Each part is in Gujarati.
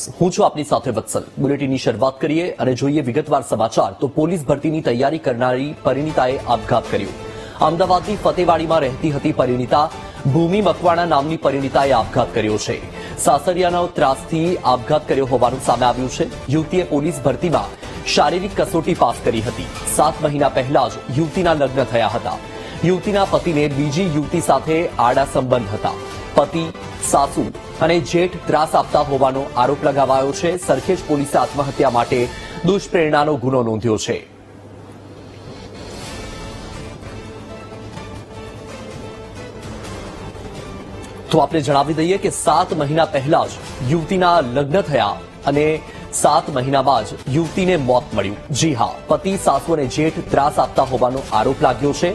ન્યૂઝ હું છું આપની સાથે વત્સલ. બુલેટિનની શરૂઆત કરીએ અને જોઈએ વિગતવાર સમાચાર. તો પોલીસ ભરતીની તૈયારી કરનારી પરિણીતાએ આપઘાત કર્યો. અમદાવાદની ફતેવાડીમાં રહેતી હતી પરિણીતા. ભૂમિ મકવાણા નામની પરિણીતાએ આપઘાત કર્યો છે. સાસરિયાના ત્રાસથી આપઘાત કર્યો હોવાનું સામે આવ્યું છે. યુવતીએ પોલીસ ભરતીમાં શારીરિક કસોટી પાસ કરી હતી. સાત મહિના પહેલા જ યુવતીના લગ્ન થયા હતા. યુવતીના પતિને બીજી યુવતી સાથે આડા સંબંધ હતા. પતિ, સાસુ અને જેઠ ત્રાસ આપતા હોવાનો આરોપ લગાવાયો છે. સરખેજ પોલીસે આત્મહત્યા માટે દુષ્પ્રેરણાનો ગુનો નોંધ્યો છે. તો આપણે જણાવી દઈએ કે સાત મહિના પહેલા જ યુવતીના લગ્ન થયા અને સાત મહિના બાદ યુવતીને મોત મળ્યું. જી હા, પતિ, સાસુ અને જેઠ ત્રાસ આપતા હોવાનો આરોપ લાગ્યો છે.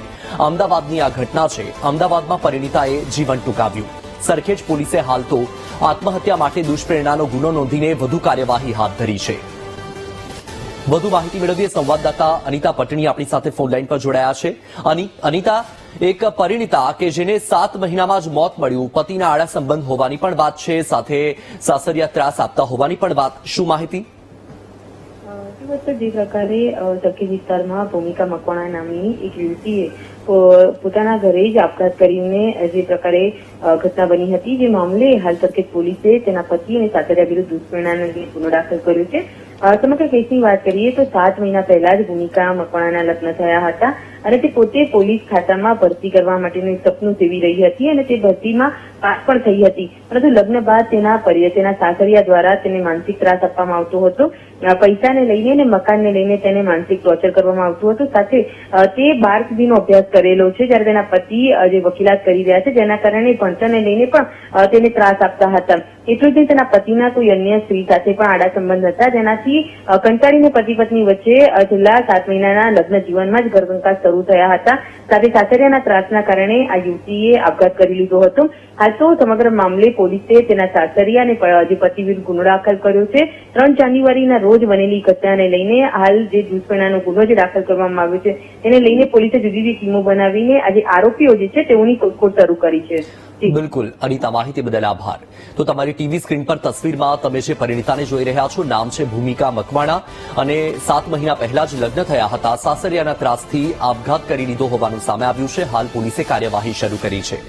અમદાવાદની આ ઘટના છે. અમદાવાદમાં પરિણીતાએ જીવન ટૂંકાવ્યું. સરખેજ પોલીસે હાલ તો આત્મહત્યા માટે દુષ્પ્રેરણાનો ગુનો નોંધીને વધુ કાર્યવાહી હાથ ધરી છે. વધુ માહિતી મેળવીએ સંવાદદાતા અનિતા પટણી આપણી સાથે ફોનલાઈન પર જોડાયા છે. અની, અનિતા, એક પરિણીતા કે જેને સાત મહિનામાં જ મોત મળ્યું, પતિના આડા સંબંધ હોવાની પણ વાત છે, સાથે સાસરિયા ત્રાસ આપતા હોવાની પણ વાત. શું માહિતી? જે પ્રકારે સખી વિસ્તારમાં ભૂમિકા મકવાણા નામની એક યુવતીએ પોતાના ઘરે જ આપઘાત કરીને જે પ્રકારે ઘટના બની હતી, જે મામલે હાલ સરખેજ પોલીસે તેના પતિ અને સાતરિયા વિરુદ્ધ દુષ્પરિણામને લઈને ગુનો દાખલ કર્યો છે. સમગ્ર કેસની વાત કરીએ તો સાત મહિના પહેલા જ ભૂમિકા મકવાણાના લગ્ન થયા હતા અને તે પોતે પોલીસ ખાતામાં ભરતી કરવા માટેનું સપનું સેવી રહી હતી અને તે ભરતીમાં પણ થઈ હતી. પરંતુ લગ્ન બાદ તેના તેના સાસરિયા દ્વારા તેને માનસિક ત્રાસ આપવામાં આવતો હતો. પૈસાને લઈને અને મકાનને લઈને તેને માનસિક ટોર્ચર કરવામાં આવતું હતું. સાથે તે બાર સુધીનો અભ્યાસ કરેલો છે, જ્યારે તેના પતિ જે વકીલાત કરી રહ્યા છે, જેના કારણે ભણતરને લઈને પણ તેને ત્રાસ આપતા હતા. એટલું જ નહીં, તેના પતિના કોઈ અન્ય સ્ત્રી સાથે પણ આડા સંબંધ હતા, જેનાથી કંટાળીને પતિ પત્ની વચ્ચે છેલ્લા સાત મહિનાના લગ્ન જીવનમાં જ ઘરકંકાસ શરૂ થયા હતા. સાથે સાસરિયાના ત્રાસના કારણે આ યુવતીએ આપઘાત કરી લીધો હતો. હાલ તો સમગ્ર મામલે પોલીસે તેના સાસરિયા અને પતિ વિરુદ્ધ ગુનો દાખલ કર્યો છે. ત્રણ જાન્યુઆરીના રોજ બનેલી ઘટનાને લઈને હાલ જે દુષ્પરિણામનો ગુનો જે દાખલ કરવામાં આવ્યો છે, તેને લઈને પોલીસે જુદી જુદી ટીમો બનાવીને આજે આરોપીઓ જે છે તેઓની શોધખોળ શરૂ કરી છે. બિલકુલ. અનિતા માહિતી બદલ આભાર. તો તમારી ટીવી સ્ક્રીન પર તસવીરમાં તમે જે પરિણીતાને જોઈ રહ્યા છો, નામ છે ભૂમિકા મકવાણા અને સાત મહિના પહેલા જ લગ્ન થયા હતા. સાસરિયાના ત્રાસથી આપઘાત કરી લીધો હોવાનું સામે આવ્યું છે. હાલ પોલીસે કાર્યવાહી શરૂ કરી છે.